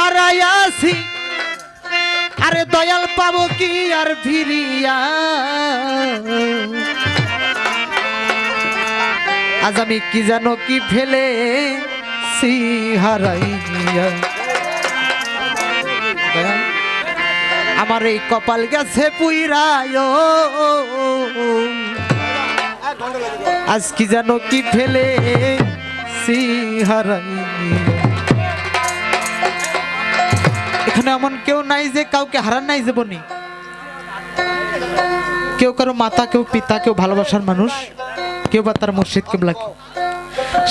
হারাইয়াছি আরে দয়াল পাবো কি আর ফিরিয়া? আজ আমি কি জানো কি ফেলে সি হারাইয়া। আমার এই কপাল গেছে পুইরায়। আজ কি জানো কি ফেলে সি হারাইয়া। এখানে এমন কেউ নাই যে কাউকে হারান নাই জীবনে। কেউ কারও মাতা, কেউ পিতা, কেউ ভালোবাসার মানুষ, কেউ বা তার মসজিদ কেবলাকে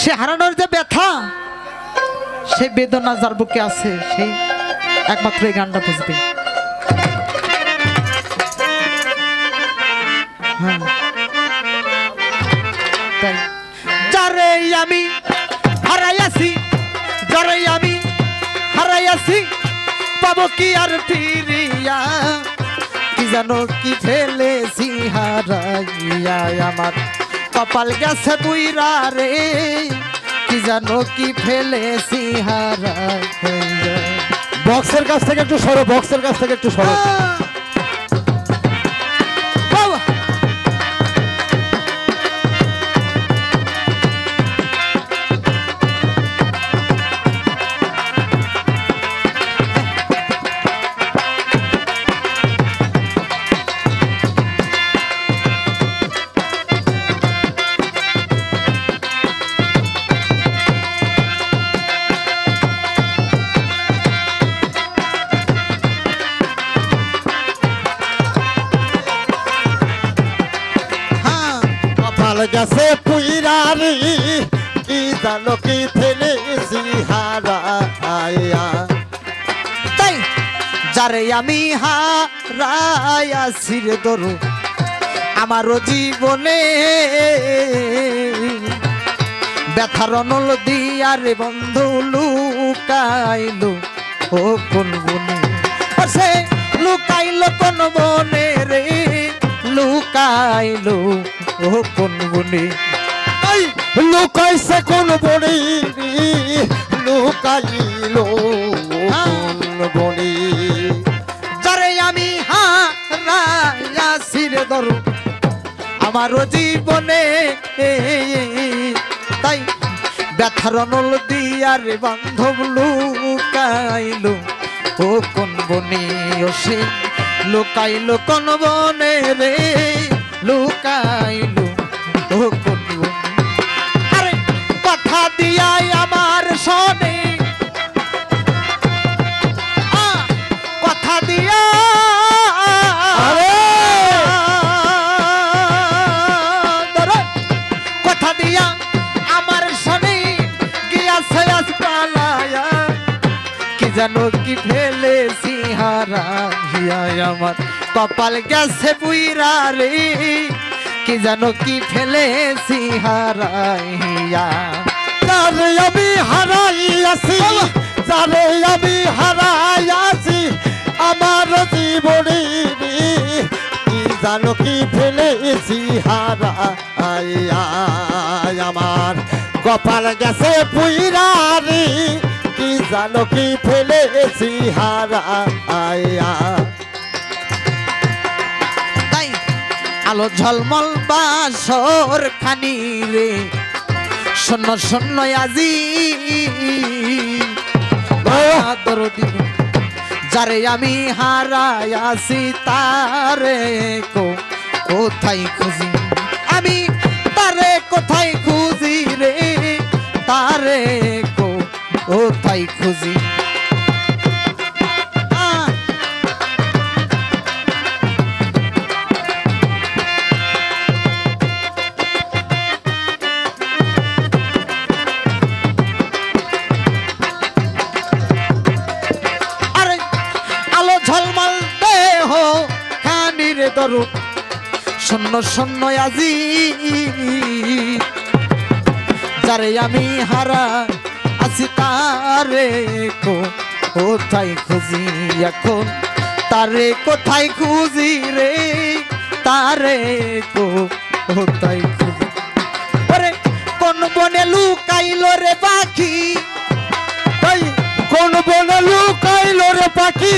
সে হারানোর যে ব্যথা সেই বেদনা যার বুকে আছে সেই একমাত্র এই গানটা বুঝবে। হ্যাঁ। যারে আমি হারাইয়াছি, যারে আমি হারাইয়াছি পাবো কি আর ফিরিয়া? কি জানো কি ফেলেছি হারাইয়া? আমার কপাল গেছে বুইরা রে। কি জানো কি ফেলেছি হারাইয়া? বক্সের কাছ থেকে একটু সরো বক্সের কাছ থেকে একটু সরো। গেছে পুইরারি, কি জানো কি ফেলেছি হারাইয়া তাই, যারে আমি হারাইয়াছি রে দরু আমারও জীবনে ব্যথার নল দিয়া রে বন্ধু লুকাইলো, ও কোন বনে সে লুকাইলো কোন বনে রে, লুকাইলো। বনে। এই লুকাইছে কোন বড়ি লুকাইলো বড়ি যারে আমি হারাইয়াছি রে ধরু। আমারও জীবনে তাই ব্যথার নল দিয়ার বান্ধব লুকাইলো। ও কোন বনে ও সে লুকাইলো কোন বনে রে? লুকাইলো দিয়া আমার শনি গিয়াছে আজ পালায়া। কি জানো কি ফেলেছি হারাইয়া আমার কপাল গেছে বুইরা রে। কি জানো কি ফেলেছি হারাইয়া যারে আমি হারাইয়াছি আমি হারাইয়াছি আমার জীবনে জানো কি ফেলেছি হারাইয়া আমার কপাল গেছে পুইরারি কি জানো কি ফেলেছি হারাইয়া তাই আলো ঝলমল বাসর খানি রে। শূন্য শূন্য আজি। দরদি যারে আমি হারাই আসি তারে কো, কোথায় খুঁজি? আমি তারে কোথায় খুঁজি রে? তারে কো, কোথায় খুঁজি? দরু শূন্য শূন্য আজি। যারে আমি হারা আছি তারে কোথায় খুঁজি এখন? তারে কোথায় খুঁজি রে? তারে কোথায় খুঁজি? ওরে, কোন বনে লুকাইলো রে পাখি? কোন বনে লুকাইল রে পাখি?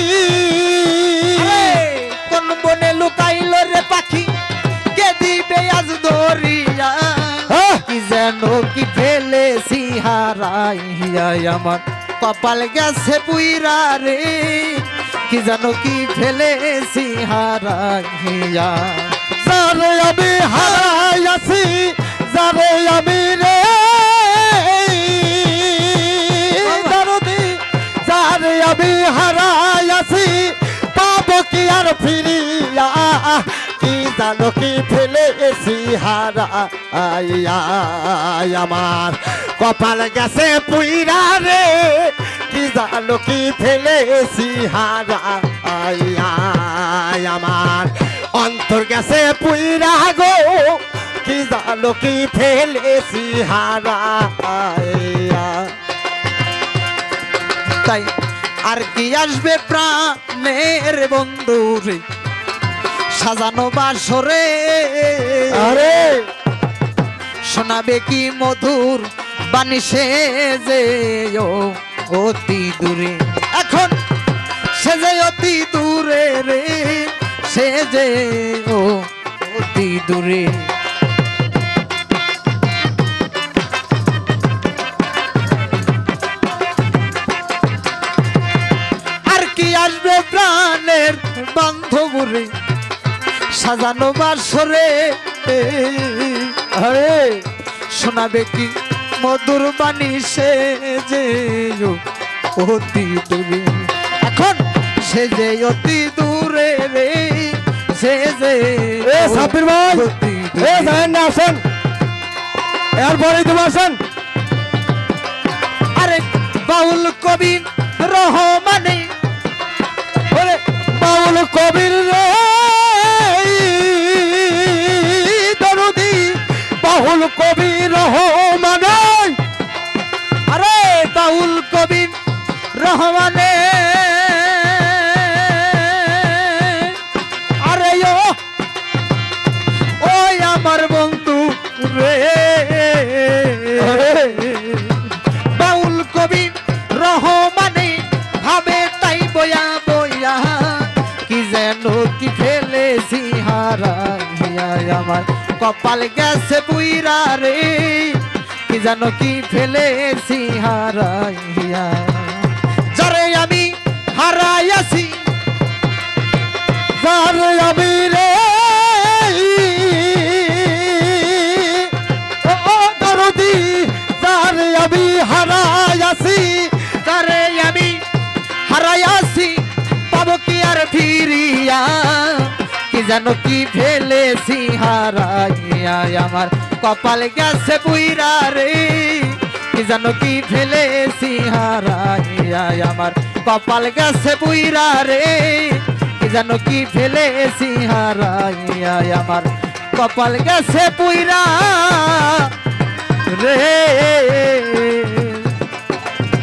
হারাইয়া আমার কপাল গেছে পুইরা রে, কি জানো কি ফেলেছি হারাইয়া। যারে আমি হারাই আছি, যারে আমি রে। দরদি, যারে আমি হারাই আছি, পাবো কি আর ফিরিয়া? কি জানো কি ফেলে এসি হারা আমার কপাল গেছে পুইরা রে। কি জানো কি ফেলে এসি হারা আমার অন্তর গেছে পুইরা গো। কি জানো কি ফেলেছি হারা তাই আর কি আসবে প্রাণের বন্ধু রে? সাজানো বাসরে। আরে। শোনাবে কি মধুর বাণী সে যে ও অতি দূরে। এখন সে যে অতি দূরে রে সে যে ও অতি দূরে। আর কি আসবে প্রাণের বান্ধবরে সাজানো বাসরে। আরে শোনাবে কি মধুর বাণী সে যে অতি দূরে? এখন সে যে অতি দূরে রে সে যে এ সাব্বির ভাই এ দূরে। জানেন না আসেন। এরপরে তুমি আসেন আরে বাউল কবি রহমানে। বাউল কবির রে কি ফেলেছি হারাইয়া আমার। কপাল গেছে বুইরা রে, কি যেন কি ফেলেছি হারাইয়া যারে আমি হারাইয়াছি যার আমি রে আমি হারাই আছি, যারে আমি হারাইয়াছি পাবো কি আর ফিরিয়া কি যেন কি ফেলেছি হারাইয়া আমার কপাল গেছে বুইরা রে। কি যেন কি ফেলেছি হারাইয়া আমার কপাল গেছে বুইরা রে। কি যেন কি ফেলেছি হারাইয়া আমার কপাল গেছে বুইরা রে।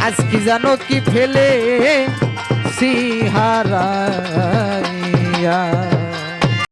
আজ কি জানো কি ফেলে সিহারাইয়া?